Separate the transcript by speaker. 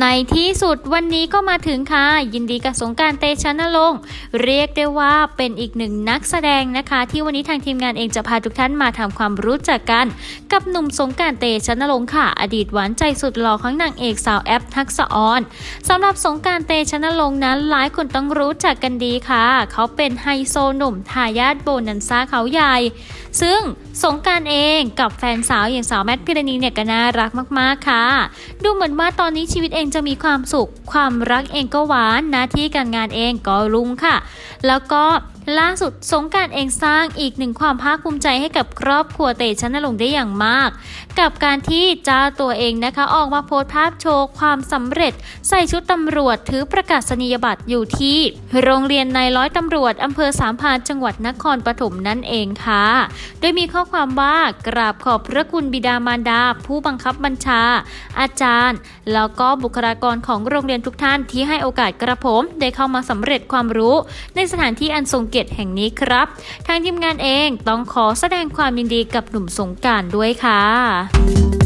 Speaker 1: ในที่สุดวันนี้ก็มาถึงค่ะ ยินดีกับสงการเตชะนรงค์เรียกได้ว่าเป็นอีกหนึ่งนักแสดงนะคะ ที่วันนี้ทางทีมงานเองจะพาทุกท่านมาทำความรู้จักกัน กับหนุ่มสงการเตชะนรงค์ค่ะ อดีตหวานใจสุดหล่อของนางเอกสาวแอปทักษะออนสำหรับสงการเตชะนรงค์นั้นหลายคนต้องรู้จักกันดีค่ะ เขาเป็นไฮโซหนุ่มทายาทโบนันซ่าเขาใหญ่ ซึ่งสงการเองกับแฟนสาวอย่างสาวแมทพิรณีเนี่ยก็น่ารักมากๆค่ะ ดูเหมือนว่าตอนนี้ชีวิตเองจะมีความสุข ความรักเองก็หวานหน้าที่การงานเองก็รุ่งค่ะ แล้วก็ ล่าสุดสงการเองสร้างอีกหนึ่งความภาคภูมิใจให้กับครอบครัวเตชะนรงได้อย่างมาก กับการที่เจ้าตัวเองนะคะออกมาโพสต์ภาพโชว์ความสำเร็จ ใส่ชุดตำรวจถือประกาศนียบัตรอยู่ที่ โรงเรียนนายร้อยตำรวจอำเภอสามพานจังหวัดนครปฐมนั่นเองค่ะ โดยมีข้อความว่ากราบขอบพระคุณบิดามารดา ผู้บังคับบัญชา อาจารย์ แล้วก็บุคลากรของโรงเรียนทุกท่านที่ให้โอกาสกระผมได้เข้ามาสำเร็จความรู้ ในสถานที่อันทรงเก็ตแห่งนี้ครับ ทางทีมงานเองต้องขอแสดงความยินดีกับหนุ่มสงการด้วยค่ะ